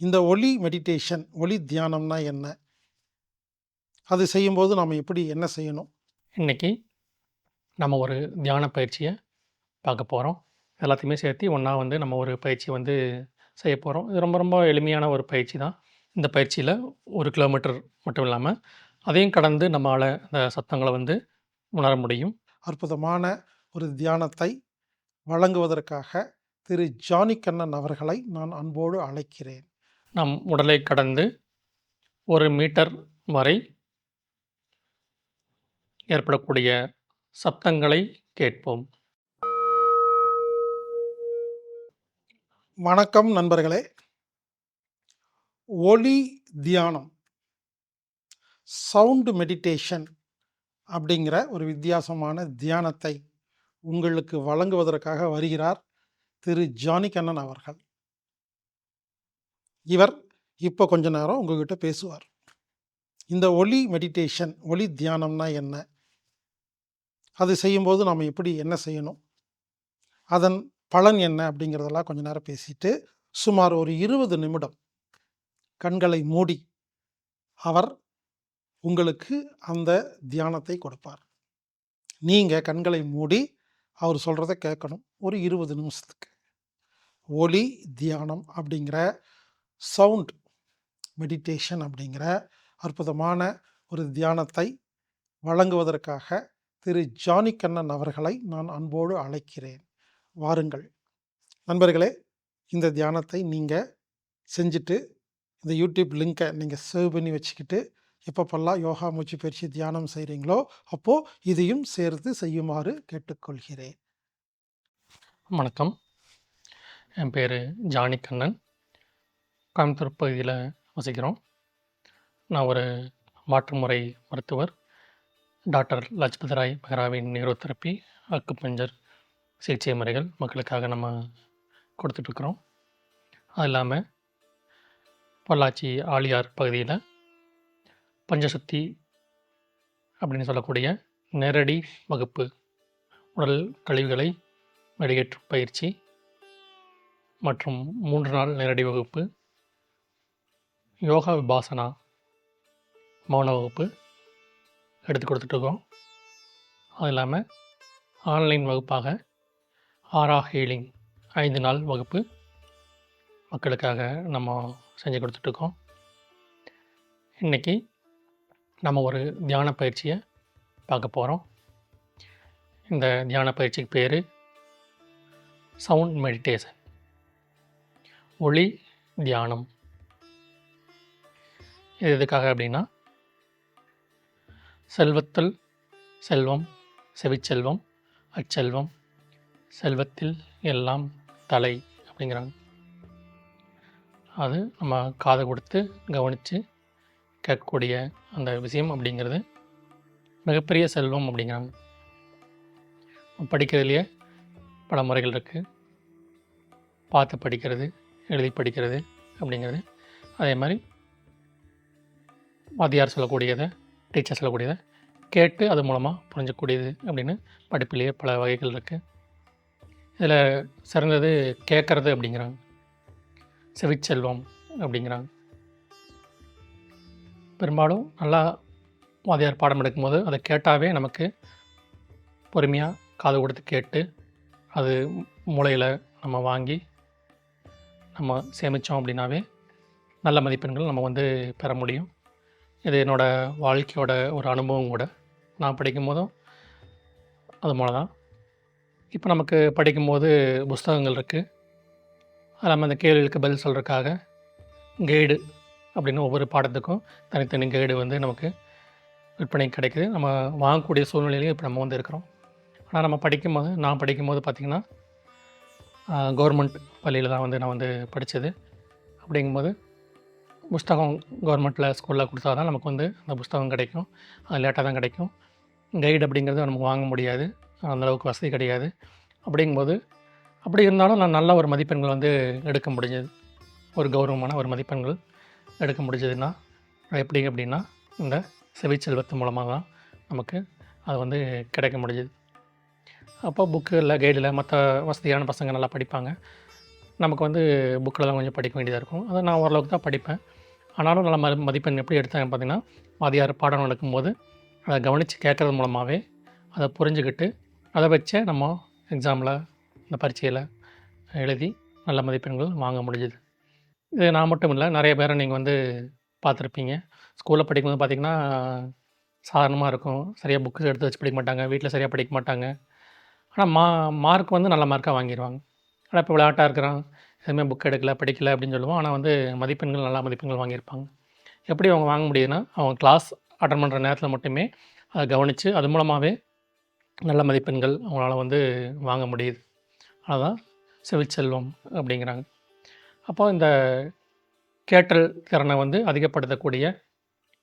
இந்த ஒளி மெடிடேஷன் ஒளி தியானம்னா என்ன? அது செய்யும்போது நாம் எப்படி என்ன செய்யணும்? இன்னைக்கு நம்ம ஒரு தியான பயிற்சியை பார்க்க போகிறோம் எல்லாத்தையுமே சேர்த்து ஒன்றா வந்து நம்ம ஒரு பயிற்சி வந்து செய்ய போகிறோம் இது ரொம்ப ரொம்ப எளிமையான ஒரு பயிற்சி தான். இந்த பயிற்சியில் ஒரு கிலோமீட்டர் மட்டும் இல்லாமல் அதையும் கடந்து நம்மளால் அந்த சத்தங்களை வந்து உணர முடியும். அற்புதமான ஒரு தியானத்தை வழங்குவதற்காக திரு ஜானி கண்ணன் அவர்களை நான் அன்போடு அழைக்கிறேன். நம் உடலை கடந்து ஒரு மீட்டர் வரை ஏற்படக்கூடிய சப்தங்களை கேட்போம். வணக்கம் நண்பர்களே. ஒளி தியானம் சவுண்டு மெடிடேஷன் அப்படிங்கிற ஒரு வித்தியாசமான தியானத்தை உங்களுக்கு வழங்குவதற்காக வருகிறார் திரு ஜானி கண்ணன் அவர்கள். இவர் இப்போ கொஞ்ச நேரம் உங்ககிட்ட பேசுவார். இந்த ஒளி மெடிடேஷன் ஒளி தியானம்னா என்ன? அது செய்யும்போது நாம் எப்படி என்ன செய்யணும்? அதன் பலன் என்ன? அப்படிங்கிறதெல்லாம் கொஞ்ச நேரம் பேசிட்டு சுமார் ஒரு இருபது நிமிடம் கண்களை மூடி அவர் உங்களுக்கு அந்த தியானத்தை கொடுப்பார். நீங்கள் கண்களை மூடி அவர் சொல்கிறத கேட்கணும். ஒரு இருபது நிமிஷத்துக்கு. ஒளி தியானம் அப்படிங்கிற சவுண்ட் மெடிடேஷன் அப்படிங்கிற அற்புதமான ஒரு தியானத்தை வழங்குவதற்காக திரு ஜானி கண்ணன் அவர்களை நான் அன்போடு அழைக்கிறேன். வாருங்கள். நண்பர்களே இந்த தியானத்தை நீங்கள் செஞ்சுட்டு இந்த யூடியூப் லிங்கை நீங்கள் சேவ் பண்ணி வச்சுக்கிட்டு எப்பப்பெல்லாம் யோகா மூச்சு பயிற்சி தியானம் செய்கிறீங்களோ அப்போது இதையும் சேர்த்து செய்யுமாறு கேட்டுக்கொள்கிறேன். வணக்கம். என் பேர் ஜானி கண்ணன். கோயம்புத்தூர் பகுதியில் வசிக்கிறோம். நான் ஒரு மாற்றுமுறை மருத்துவர் டாக்டர் லஜ்பதி ராய் பெஹ்ராவின் அக்கு பஞ்சர் சிகிச்சை முறைகள் மக்களுக்காக நம்ம கொடுத்துட்ருக்குறோம். அது இல்லாமல் பொள்ளாச்சி ஆலியார் பகுதியில் பஞ்சசக்தி அப்படின்னு சொல்லக்கூடிய நேரடி வகுப்பு உடல் கழிவுகளை வெளியேற்றும் பயிற்சி மற்றும் மூன்று நாள் நேரடி வகுப்பு யோகா விபாசனா மௌன வகுப்பு எடுத்து கொடுத்துட்ருக்கோம். அது இல்லாமல் ஆன்லைன் வகுப்பாக ஆரா ஹீலிங் ஐந்து நாள் வகுப்பு மக்களுக்காக நம்ம செஞ்சு கொடுத்துட்ருக்கோம். இன்றைக்கி நம்ம ஒரு தியான பயிற்சியை பார்க்க போகிறோம் இந்த தியான பயிற்சிக்கு பேர் சவுண்ட் மெடிடேஷன். ஒளி தியானம். இது எதுக்காக அப்படின்னா செல்வத்தில் செல்வம் செவிச்செல்வம் அச்செல்வம் செல்வத்தில் எல்லாம் தலை அப்படிங்கிறாங்க. அது நம்ம காதை கொடுத்து கவனித்து கேட்கக்கூடிய அந்த விஷயம் அப்படிங்கிறது மிகப்பெரிய செல்வம் அப்படிங்கிறாங்க. படிக்கிறதுலையே பல முறைகள் இருக்குது பார்த்து படிக்கிறது எழுதி படிக்கிறது அப்படிங்கிறது. அதே மாதிரி வாத்தியார் சொல்லக்கூடியதை டீச்சர் சொல்லக்கூடியதை கேட்டு அது மூலமாக புரிஞ்சக்கூடியது அப்படின்னு படிப்பிலேயே பல வகைகள் இருக்குது இதில் சிறந்தது கேட்குறது அப்படிங்கிறாங்க. செவிச்செல்வம் அப்படிங்கிறாங்க. பெரும்பாலும் நல்லா வாத்தியார் பாடம் எடுக்கும்போது அதை கேட்டாவே நமக்கு பொறுமையாக காது கொடுத்து கேட்டு அது மூளையில் நம்ம வாங்கி நம்ம சேமித்தோம் அப்படின்னாவே நல்ல மதிப்பெண்கள் நம்ம வந்து பெற முடியும். இது என்னோடய வாழ்க்கையோட ஒரு அனுபவம் கூட. நான் படிக்கும்போதும் அது போல தான் இப்போ நமக்கு படிக்கும்போது புஸ்தகங்கள் இருக்குது அது இல்லாமல் அந்த கேள்விகளுக்கு பதில் சொல்கிறதுக்காக கைடு அப்படின்னு ஒவ்வொரு பாடத்துக்கும் தனித்தனி கைடு வந்து நமக்கு விற்பனை கிடைக்குது. நம்ம வாங்கக்கூடிய சூழ்நிலையிலையும் இப்போ நம்ம வந்து இருக்கிறோம். ஆனால் நம்ம படிக்கும்போது நான் படிக்கும்போது பார்த்திங்கன்னா கவர்மெண்ட் பள்ளியில் தான் வந்து நான் வந்து படித்தது அப்படிங்கும்போது புஸ்தகம் கவர்மெண்ட்டில் ஸ்கூலில் கொடுத்தா தான் நமக்கு வந்து அந்த புஸ்தகம் கிடைக்கும். அது லேட்டாக தான் கிடைக்கும். கைடு அப்படிங்கிறது நமக்கு வாங்க முடியாது. அந்தளவுக்கு வசதி கிடையாது. அப்படிங்கும்போது அப்படி இருந்தாலும் நான் நல்ல ஒரு மதிப்பெண்கள் வந்து எடுக்க முடிஞ்சது. ஒரு கௌரவமான ஒரு மதிப்பெண்கள் எடுக்க முடிஞ்சதுன்னா எப்படி அப்படின்னா இந்த செவிச்செல்வத்து மூலமாக தான் நமக்கு அது வந்து கிடைக்க முடிஞ்சது. அப்போ புக்கு இல்லை கைடில் மற்ற வசதியான பசங்க நல்லா படிப்பாங்க. நமக்கு வந்து புக்கில் தான் கொஞ்சம் படிக்க வேண்டியதாக இருக்கும். அதை நான் ஓரளவுக்கு தான் படிப்பேன். ஆனாலும் நல்ல மதிப்பெண் எப்படி எடுத்தாங்க பார்த்தீங்கன்னா வாத்தியார் பாடம் நடக்கும்போது அதை கவனித்து கேட்கறது மூலமாகவே அதை புரிஞ்சுக்கிட்டு அதை வச்சே நம்ம எக்ஸாமில் இந்த பரீட்சையில் எழுதி நல்ல மதிப்பெண்கள் வாங்க முடிஞ்சுது. இது நான் மட்டும் இல்லை நிறைய பேரை நீங்கள் வந்து பார்த்துருப்பீங்க. ஸ்கூலில் படிக்கும்போது பார்த்திங்கன்னா சாதாரணமாக இருக்கும். சரியாக புக்கு எடுத்து வச்சு படிக்க மாட்டாங்க. வீட்டில் சரியாக படிக்க மாட்டாங்க. ஆனால் மா மார்க் வந்து நல்ல மார்க்காக வாங்கிடுவாங்க ஆனால் இப்போ விளையாட்டாக இருக்கிறான். எதுவுமே புக் எடுக்கல படிக்கல அப்படின்னு சொல்லுவோம். ஆனால் வந்து மதிப்பெண்கள் நல்ல மதிப்பெண்கள் வாங்கியிருப்பாங்க. எப்படி அவங்க வாங்க முடியுதுன்னா அவங்க கிளாஸ் அட்டன் பண்ணுற நேரத்தில் மட்டுமே அதை கவனித்து அது மூலமாகவே நல்ல மதிப்பெண்கள் அவங்களால வந்து வாங்க முடியுது. அதுதான் செவிச்செல்வம் அப்படிங்கிறாங்க. அப்போ இந்த கேட்டல் திறனை வந்து அதிகப்படுத்தக்கூடிய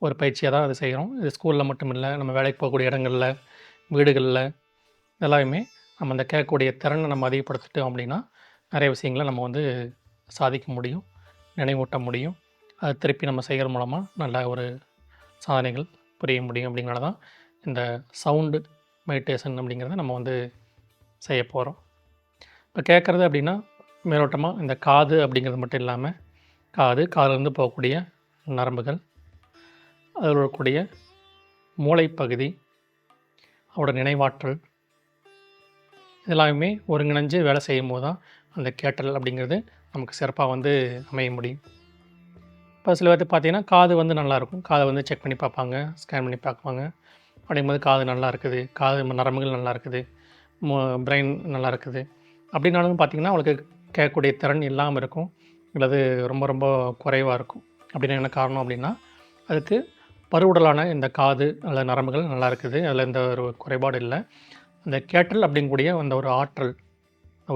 ஒரு பயிற்சியாக தான் அது செய்கிறோம். இது ஸ்கூலில் மட்டும் இல்லை நம்ம வேலைக்கு போகக்கூடிய இடங்களில் வீடுகளில் எல்லாமே நம்ம அந்த கேட்கக்கூடிய திறனை நம்ம அதிகப்படுத்திட்டோம் அப்படின்னா நிறைய விஷயங்களை நம்ம வந்து சாதிக்க முடியும் நினைவூட்ட முடியும். அதை திருப்பி நம்ம செய்கிறது மூலமாக நல்ல ஒரு சாதனைகள் புரிய முடியும் அப்படிங்கிறத தான் இந்த சவுண்டு மெடிடேஷன் அப்படிங்கிறத நம்ம வந்து செய்ய போகிறோம் இப்போ கேட்குறது அப்படின்னா மேலோட்டமாக இந்த காது அப்படிங்கிறது மட்டும் இல்லாமல் காது காதுலேருந்து போகக்கூடிய நரம்புகள் அதில் இருக்கக்கூடிய மூளைப்பகுதி அவரோட நினைவாற்றல் இதெல்லாமே ஒருங்கிணைஞ்சு வேலை செய்யும் போது தான் அந்த கேட்டல் அப்படிங்கிறது நமக்கு சிறப்பாக வந்து அமைய முடியும். இப்போ சில பேர்த்து பார்த்தீங்கன்னா காது வந்து நல்லாயிருக்கும் காதை வந்து செக் பண்ணி பார்ப்பாங்க ஸ்கேன் பண்ணி பார்ப்பாங்க அப்படிங்கும்போது காது நல்லா இருக்குது காது நரம்புகள் நல்லா இருக்குது பிரெயின் நல்லா இருக்குது அப்படின்னாலும் பார்த்திங்கன்னா அவளுக்கு கேட்கக்கூடிய திறன் இல்லாமல் இருக்கும். அல்லது ரொம்ப ரொம்ப குறைவாக இருக்கும். அப்படின்னு என்ன காரணம் அப்படின்னா அதுக்கு பருவுடலான இந்த காது அல்லது நரம்புகள் நல்லா இருக்குது அதில் எந்த ஒரு குறைபாடு இல்லை. அந்த கேட்டல் அப்படிங்கக்கூடிய அந்த ஒரு ஆற்றல்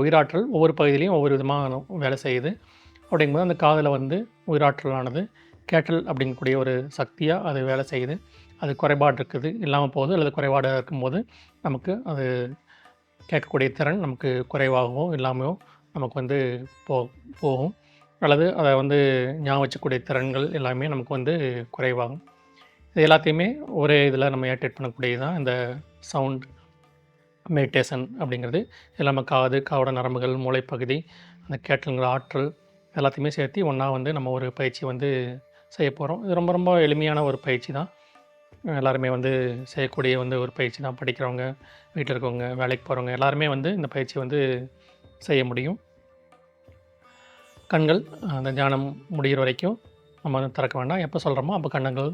உயிராற்றல் ஒவ்வொரு பகுதியிலையும் ஒவ்வொரு விதமாக வேலை செய்யுது. அப்படிங்கும்போது அந்த காதில் வந்து உயிராற்றலானது கேட்டல் அப்படிங்கக்கூடிய ஒரு சக்தியாக அது வேலை செய்யுது. அது குறைபாடு இருக்குது இல்லாமல் போகுது அல்லது குறைபாடாக இருக்கும்போது நமக்கு அது கேட்கக்கூடிய திறன் நமக்கு குறைவாகவோ இல்லாமையோ நமக்கு வந்து போ போகும். அல்லது அதை வந்து ஞாபகம் வச்சக்கூடிய திறன்கள் எல்லாமே நமக்கு வந்து குறைவாகும். இது எல்லாத்தையுமே ஒரே இதில் நம்ம ஏட்டேட் பண்ணக்கூடியது தான் இந்த சவுண்ட் மெடிடேஷன் அப்படிங்கிறது எல்லாமே காது காவோட நரம்புகள் மூளைப்பகுதி அந்த கேட்டலுங்கிற ஆற்றல் எல்லாத்தையுமே சேர்த்து ஒன்றா வந்து நம்ம ஒரு பயிற்சி வந்து செய்ய போகிறோம் இது ரொம்ப ரொம்ப எளிமையான ஒரு பயிற்சி தான். எல்லாருமே வந்து செய்யக்கூடிய வந்து ஒரு பயிற்சி தான். படிக்கிறவங்க வீட்டில் இருக்கவங்க வேலைக்கு போகிறவங்க எல்லாருமே வந்து இந்த பயிற்சி வந்து செய்ய முடியும். கண்கள் அந்த தியானம் முடிகிற வரைக்கும் நம்ம வந்து திறக்க வேண்டாம். எப்போ சொல்கிறோமோ அப்போ கண்ணங்கள்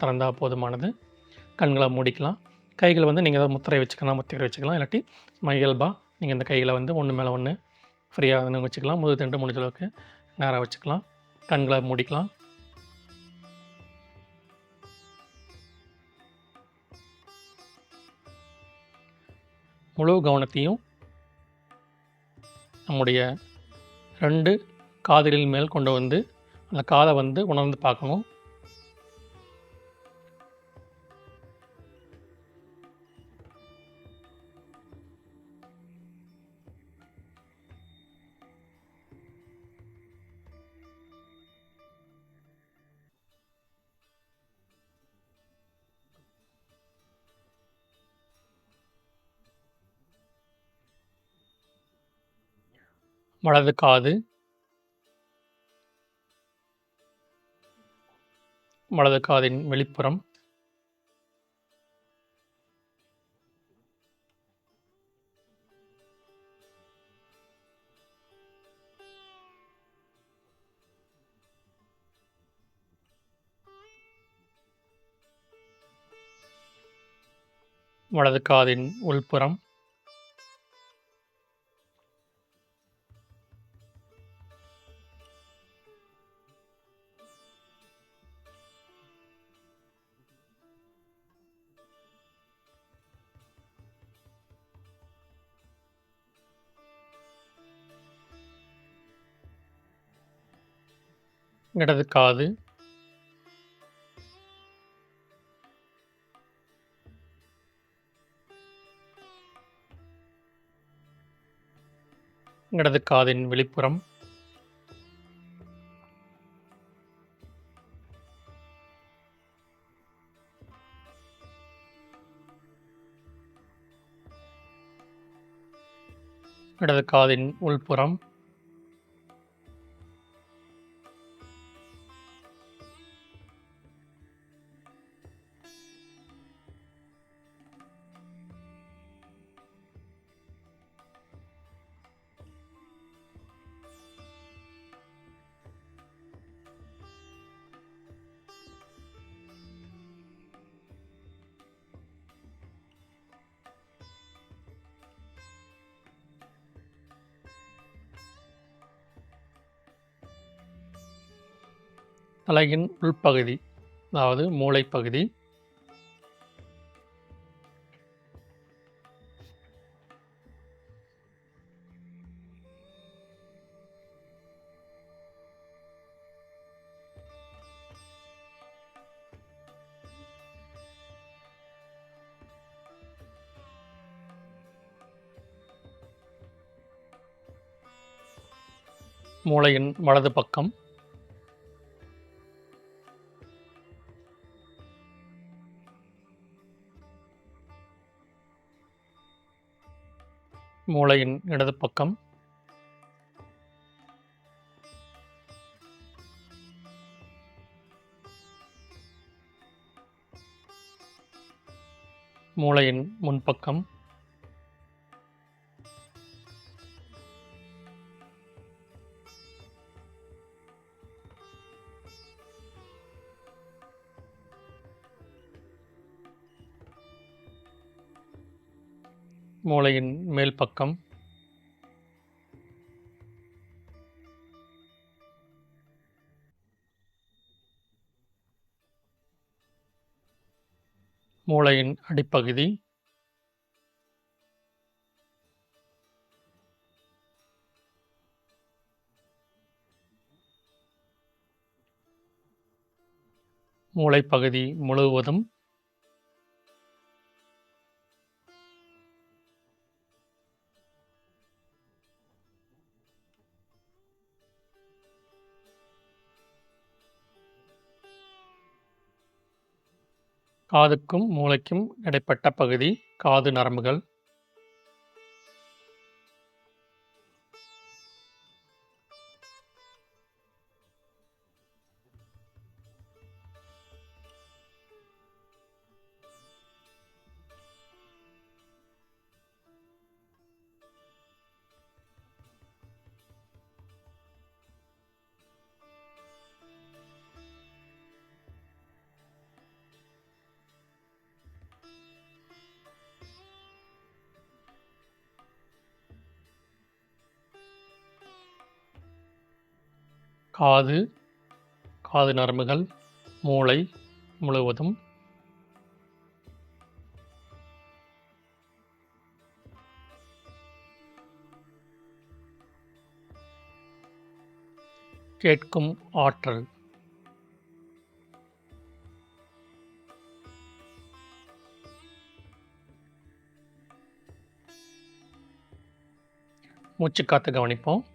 திறந்தால் போதுமானது. கண்களை மூடிக்கலாம். கைகளை வந்து நீங்கள் ஏதாவது முத்திரை வச்சுக்கலாம் முத்திரை வச்சுக்கலாம். இல்லாட்டி சும்மா இயல்பாக நீங்கள் இந்த கைகளை வந்து ஒன்று மேலே ஒன்று ஃப்ரீயாக வச்சுக்கலாம். முது தண்டு முடிஞ்ச அளவுக்கு நேராக வச்சுக்கலாம். கண்களை மூடிக்கலாம். முழு கவனத்தையும் நம்முடைய ரெண்டு காதுகளின் மேல் கொண்டு வந்து அந்த காதை வந்து உணர்ந்து பார்க்கணும். வலது காது. வலது காதின் வெளிப்புறம். வலது காதின் உள்புறம். இடது காது. இடது காதின் வெளிப்புறம். இடது காதின் உள்புறம். தலையின் உள்பகுதி அதாவது மூளைப்பகுதி மூளையின் வலது பக்கம். மூளையின் இடது பக்கம். மூளையின் முன்பக்கம் மூளையின் மேல் பக்கம். மூளையின் அடிப்பகுதி. மூளைப்பகுதி முழுவதும். காதுக்கும் மூளைக்கும் இடைப்பட்ட பகுதி காது நரம்புகள். காது காது நரம்புகள் மூளை முழுவதும். கேட்கும் ஆற்றல். மூச்சுக்காத்து கவனிப்போம்.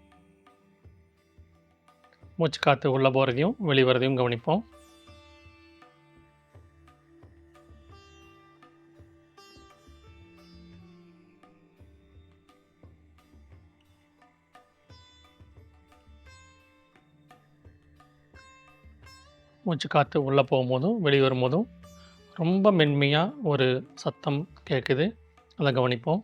மூச்சு காற்று உள்ளே போகிறதையும் வெளிவரதையும் கவனிப்போம். மூச்சு காற்று உள்ளே போகும்போதும் வெளியே வரும்போதும் ரொம்ப மென்மையாக ஒரு சத்தம் கேட்குது அதை கவனிப்போம்.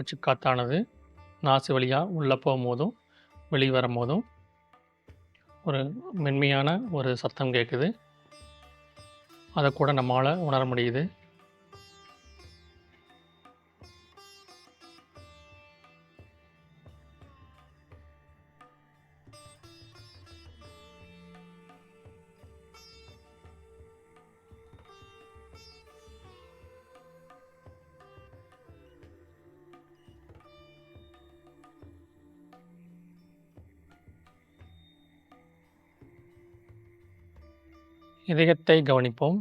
மூச்சுக்காத்தானது நாசு வழியாக உள்ளே போகும்போதும் வெளியே வரும்போதும் ஒரு மென்மையான ஒரு சத்தம் கேட்குது. அதை கூட நம்மளால் உணர முடியுது. இதயத்தை கவனிப்போம்.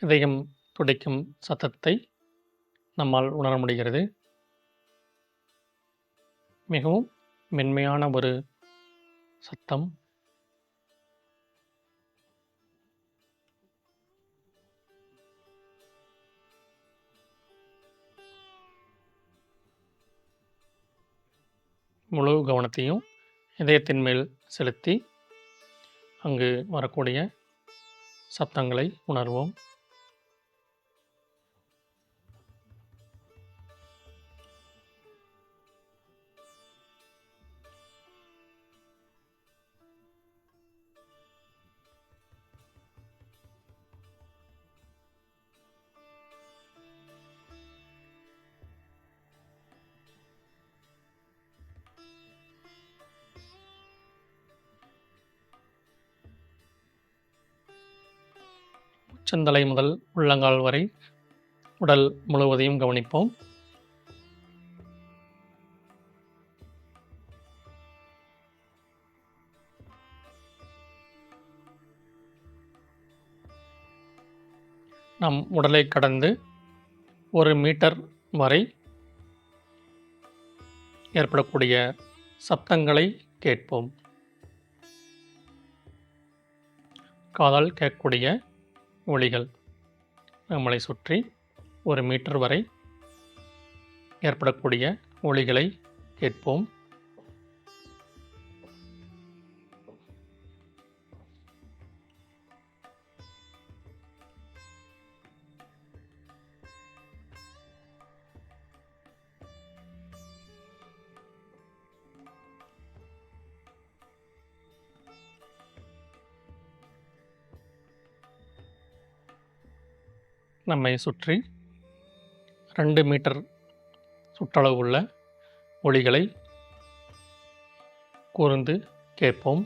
இதயம் துடிக்கும் சத்தத்தை நம்மால் உணர முடிகிறது. மிகவும் மென்மையான ஒரு சத்தம். முழு கவனத்தையும் இதயத்தின் மேல் செலுத்தி அங்கு வரக்கூடிய சப்தங்களை உணர்வோம். செந்தலை முதல் உள்ளங்கால் வரை உடல் முழுவதையும் கவனிப்போம். நம் உடலை கடந்து ஒரு மீட்டர் வரை ஏற்படக்கூடிய சப்தங்களை கேட்போம். காதால் கேட்கக்கூடிய ஒளிகள். நம்மளை சுற்றி ஒரு மீட்டர் வரை ஏற்படக்கூடிய ஒளிகளை கேட்போம். நம்மை சுற்றி ரெண்டு மீட்டர் சுற்றளவுள்ள ஒளிகளை கூர்ந்து கேட்போம்.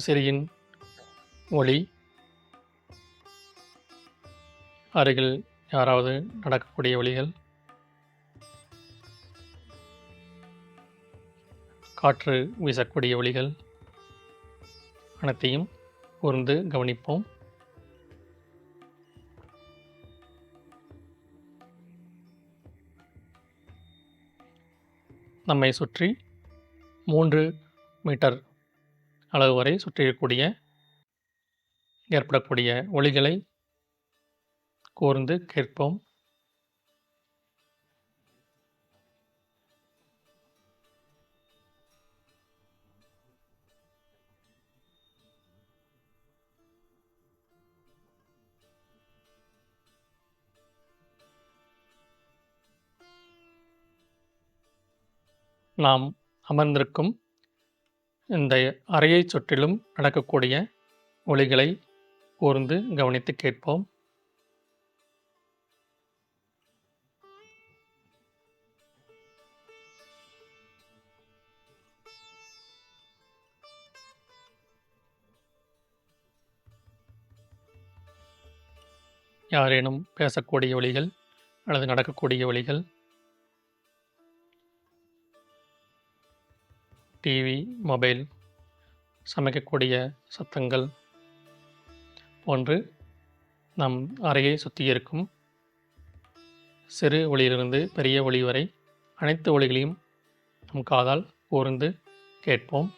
விசிறியின் ஒளி. அருகில் யாராவது நடக்கக்கூடிய ஒளிகள். காற்று வீசக்கூடிய ஒளிகள். அனைத்தையும் கூர்ந்து கவனிப்போம். நம்மை சுற்றி மூன்று மீட்டர் அளவு வரை சுற்றியக்கூடிய ஏற்படக்கூடிய ஒளிகளை கூர்ந்து கேட்போம். நாம் அமர்ந்திருக்கும் இந்த அறையைச் சுற்றிலும் நடக்கக்கூடிய ஒளிகளை கூர்ந்து கவனித்து கேட்போம். யாரேனும் பேசக்கூடிய ஒளிகள் அல்லது நடக்கக்கூடிய ஒளிகள் டிவி மொபைல் சமைக்கக்கூடிய சத்தங்கள் போன்று நம் அறையை சுற்றி இருக்கும் சிறு ஒளியிலிருந்து பெரிய ஒளி வரை அனைத்து ஒளிகளையும் நம் காதால் கூர்ந்து கேட்போம்.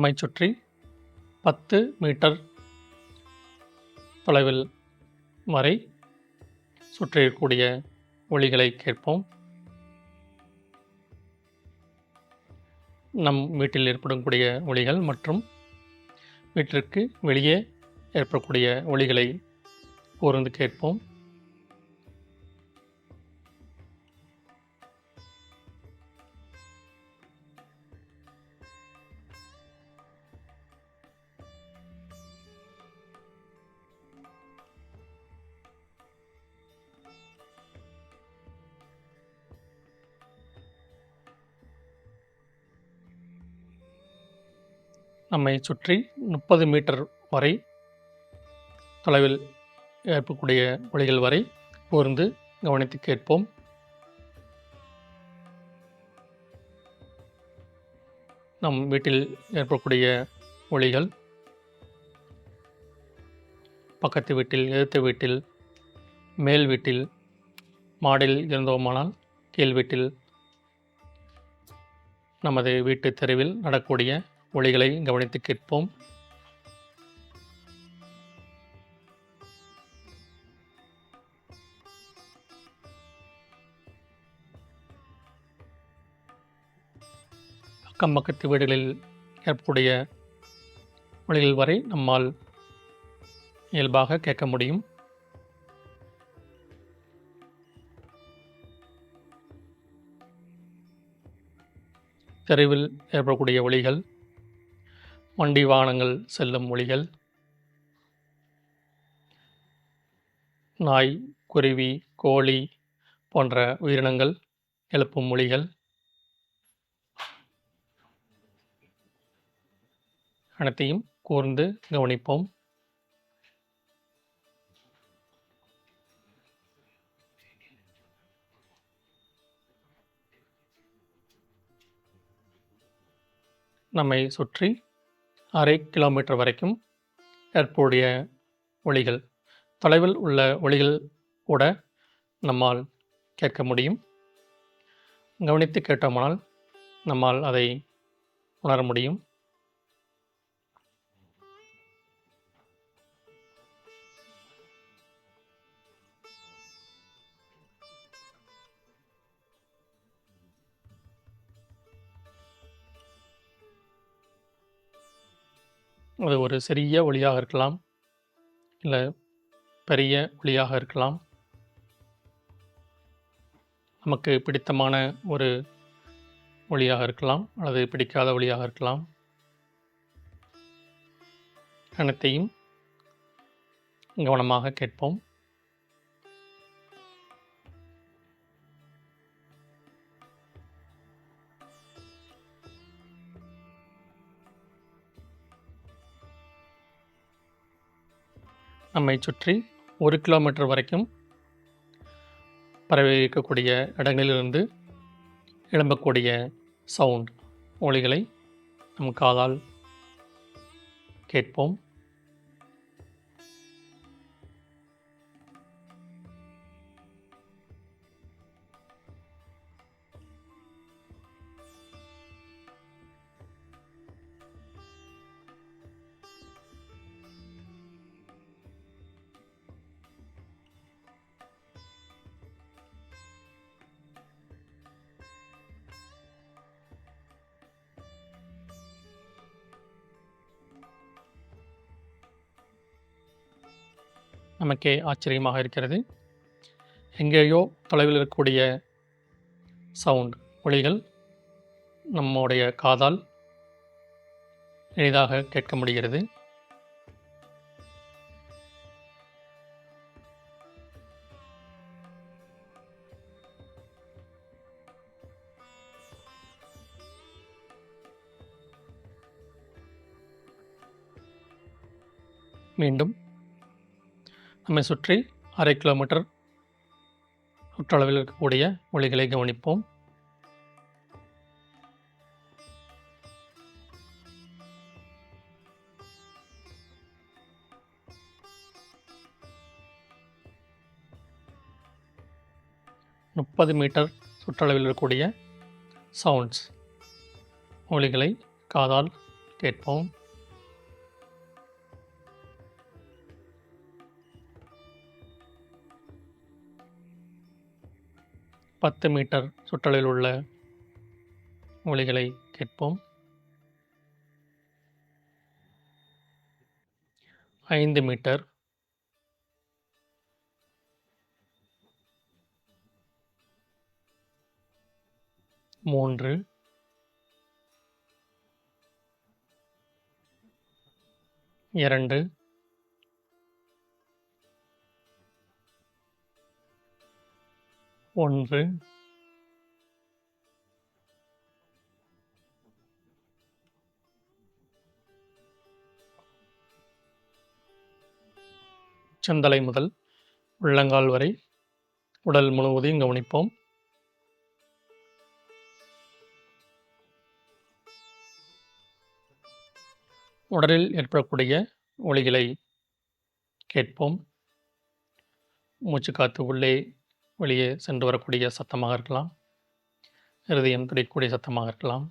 நம்மை சுற்றி பத்து மீட்டர் தொலைவில் வரை சுற்றியிருக்கக்கூடிய ஒளிகளை கேட்போம். நம் வீட்டில் ஏற்படக்கூடிய ஒளிகள் மற்றும் வீட்டிற்கு வெளியே ஏற்படக்கூடிய ஒளிகளை கூர்ந்து கேட்போம். நம்மை சுற்றி முப்பது மீட்டர் வரை தொலைவில் ஏற்படக்கூடிய ஒளிகள் வரை கூர்ந்து கவனித்து கேட்போம். நம் வீட்டில் ஏற்படக்கூடிய ஒளிகள் பக்கத்து வீட்டில் எதிர்த்த வீட்டில் மேல் வீட்டில் மாடில் இருந்தோமானால் கீழ் வீட்டில் நமது வீட்டு தெருவில் நடக்கூடிய ஒளிகளை கவனித்து கேட்போம். அக்கம் பக்கத்து வீடுகளில் ஏற்படக்கூடிய ஒளிகள் வரை நம்மால் இயல்பாக கேட்க முடியும். தெருவில் ஏற்படக்கூடிய ஒளிகள் வண்டி வாகனங்கள் செல்லும் மொழிகள் நாய் குருவி கோழி போன்ற உயிரினங்கள் எழுப்பும் மொழிகள் அனைத்தையும் கூர்ந்து கவனிப்போம். நம்மை சுற்றி அரை கிலோமீட்டர் வரைக்கும் ஏற்படைய ஒளிகள் தொலைவில் உள்ள ஒளிகள் கூட நம்மால் கேட்க முடியும். கவனித்து கேட்டோமானால் நம்மால் அதை உணர முடியும். அது ஒரு சிறிய ஒளியாக இருக்கலாம். இல்லை பெரிய ஒளியாக இருக்கலாம். நமக்கு பிடித்தமான ஒரு ஒளியாக இருக்கலாம். அல்லது பிடிக்காத ஒளியாக இருக்கலாம். அனைத்தையும் கவனமாக கேட்போம். நம்மை சுற்றி ஒரு கிலோமீட்டர் வரைக்கும் பரவி இருக்கக்கூடிய இடங்களிலிருந்து எழும்பக்கூடிய சவுண்ட் ஒளிகளை நம் காதால் கேட்போம். நமக்கே ஆச்சரியமாக இருக்கிறது. எங்கேயோ தொலைவில் இருக்கக்கூடிய சவுண்ட் ஒளிகள் நம்முடைய காதால் எளிதாக கேட்க முடிகிறது. மீண்டும் நம்மை சுற்றி அரை கிலோமீட்டர் சுற்றளவில் இருக்கக்கூடிய ஒளிகளை கவனிப்போம். முப்பது மீட்டர் சுற்றளவில் இருக்கக்கூடிய சவுண்ட்ஸ் ஒளிகளை காதால் கேட்போம். பத்து மீட்டர் சுற்றளவில் உள்ள ஒளிகளை கேட்போம். ஐந்து மீட்டர். மூன்று. இரண்டு. ஒன்று. உச்சந்தலை முதல் உள்ளங்கால் வரை உடல் முழுவதையும் கவனிப்போம். உடலில் ஏற்படக்கூடிய ஒளிகளை கேட்போம். மூச்சு காத்து உள்ளே வெளியே சென்று வரக்கூடிய சத்தமாக இருக்கலாம். இருதயம் துடிக்கக்கூடிய சத்தமாக இருக்கலாம்.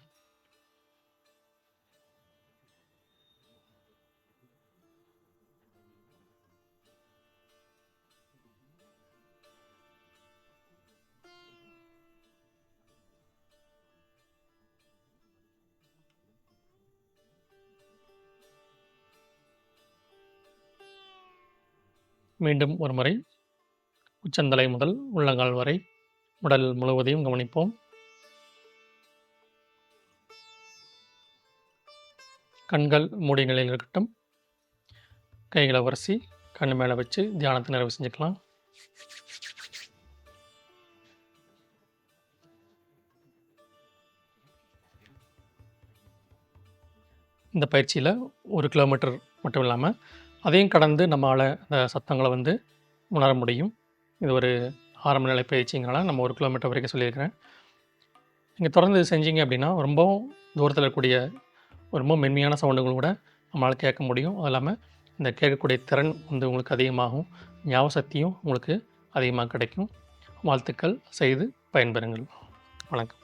மீண்டும் ஒரு முறை உச்சந்தலை முதல் உள்ளங்கால் வரை உடல் முழுவதையும் கவனிப்போம். கண்கள் மூடி நிலையில் இருக்கட்டும். கைகளை வரிசி கண் மேலே வச்சு தியானத்தை நிறைவு செஞ்சுக்கலாம். இந்த பயிற்சியில் ஒரு கிலோமீட்டர் மட்டும் இல்லாமல் அதையும் கடந்து நம்மளால் அந்த சத்தங்களை வந்து உணர முடியும். இது ஒரு ஆரம்ப நிலை பயிற்சிங்கனால நம்ம ஒரு கிலோமீட்டர் வரைக்கும் சொல்லியிருக்கிறேன். நீங்கள் தொடர்ந்து செஞ்சீங்க அப்படின்னா ரொம்பவும் தூரத்தில் இருக்கக்கூடிய ரொம்ப மென்மையான சவுண்டுகள் கூட நம்மளால் கேட்க முடியும். அது இல்லாமல் இந்த கேட்கக்கூடிய திறன் வந்து உங்களுக்கு அதிகமாகும். ஞாபக சக்தியும் உங்களுக்கு அதிகமாக கிடைக்கும். வாழ்த்துக்கள். செய்து பயன்பெறுங்கள். வணக்கம்.